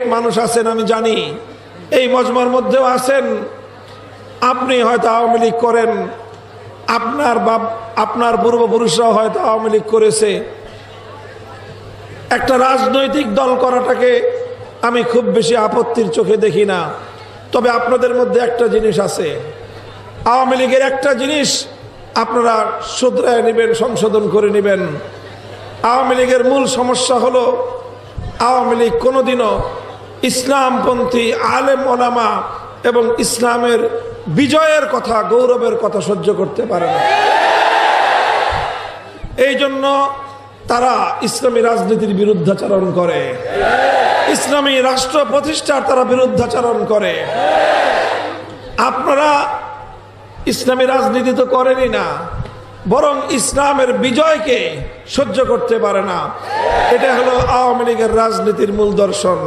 মানুষ আছেন, আমি জানি। এই মজমার মধ্যেও আছেন। আপনি হয়তো আওয়ামী লীগ করেন। আপনার বাপ, আপনার পূর্বপুরুষরাও হয়তো আওয়ামী লীগ করেছে। একটা রাজনৈতিক দল করাটাকে আমি খুব বেশি আপত্তির চোখে দেখি না। তবে আপনাদের মধ্যে একটা জিনিস আছে। আওয়ামী লীগের একটা জিনিস আপনারা শুধরায় নেবেন, সংশোধন করে নেবেন। আওয়ামী লীগের মূল সমস্যা হলো, আওয়ামী লীগ কোনোদিনও ইসলামপন্থী আলেম ওলামা এবং ইসলামের বিজয়ের কথা, গৌরবের কথা সহ্য করতে পারে না। এই জন্য তারা ইসলামী রাজনীতির বিরুদ্ধাচরণ করে। ইসলামী রাষ্ট্র প্রতিষ্ঠার তারা বিরুদ্ধাচরণ করে। আপনারা ইসলামী রাজনীতি তো করেনই না, বরং ইসলামের বিজয়কে সহ্য করতে পারে না। এটা হলো আওয়ামী লীগের রাজনীতির মূল দর্শন।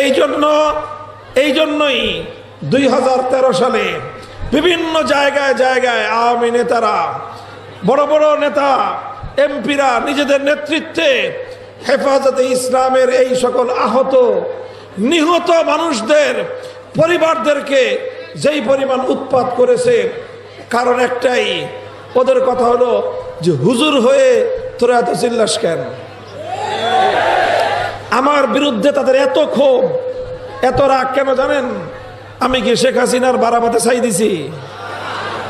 এই জন্য এই জন্যই দুই হাজার তেরো সালে বিভিন্ন জায়গায় জায়গায় আওয়ামী নেতারা, বড় বড় নেতা, এমপিরা নিজেদের নেতৃত্বে হেফাজতে ইসলামের এই সকল আহত, নিহত মানুষদের, পরিবারদেরকে যেই পরিমাণ উৎপাত করেছে, কারণ একটাই, ওদের কথা হলো যে হুজুর হয়ে তোরা এত চিল্লাস কেন? আমার বিরুদ্ধে তাদের এত ক্ষোভ, এত রাগ কেন জানেন? আমি কি শেখ হাসিনার বারাবাতে চাই দিছি?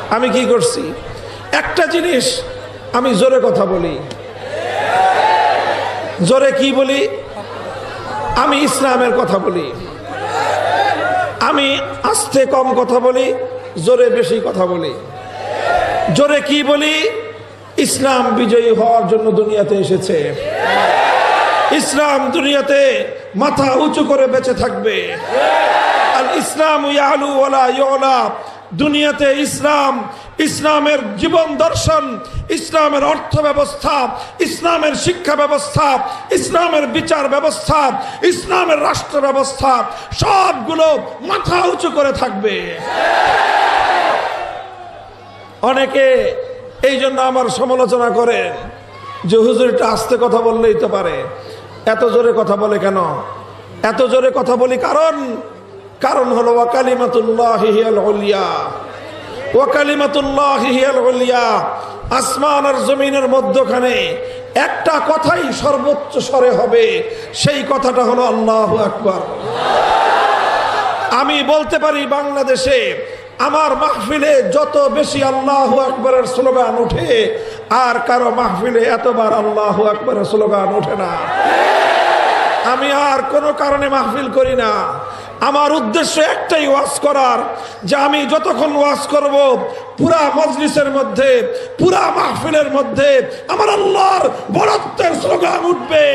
আমি কি করছি? একটা জিনিস আমি জোরে কথা বলি। জোরে কি বলি? আমি ইসলামের কথা বলি। আমি আস্তে কম কথা বলি, জোরে বেশি কথা বলি। জোরে কি বলি? ইসলাম বিজয়ী হওয়ার জন্য দুনিয়াতে এসেছে। ইসলাম দুনিয়াতে মাথা উঁচু করে বেঁচে থাকবে। আর ইসলাম ইয়ালু ইউলা। দুনিয়াতে ইসলাম, ইসলামের জীবন দর্শন, ইসলামের অর্থ ব্যবস্থা ইসলামের শিক্ষা ব্যবস্থা, ইসলামের বিচার ব্যবস্থা, ইসলামের রাষ্ট্র ব্যবস্থা, সবগুলো মাথা উঁচু করে থাকবে। অনেকে এই জন্য আমার সমালোচনা করে যে হুজুরটা আস্তে কথা বললেই তো পারে। এত জোরে কথা বলে কেন? এত জোরে কথা বলি কারণ? কারণ হলো ওয়াকালিমাতুল্লাহ উলিয়া। ওয়াকালিমাতুল্লাহ উলিয়া। আসমান আর জমিনের মধ্যখানে একটা কথাই সর্বোচ্চ স্বরে হবে, সেই কথাটা হলো আল্লাহ আকবার। আমি বলতে পারি বাংলাদেশে আমার মাহফিলে যত বেশি আল্লাহ আকবরের স্লোগান উঠে আর কারও মাহফিলে এতবার আল্লাহ আকবর স্লোগান ওঠে না। আমি আর কোনো কারণে মাহফিল করি না। আমার উদ্দেশ্য একটাই ওয়াজ করার, যে আমি যতক্ষণ ওয়াজ করব, পুরা মজলিসের মধ্যে, পুরা মাহফিলের মধ্যে আমার আল্লাহর বরত্বের স্লোগান উঠবে।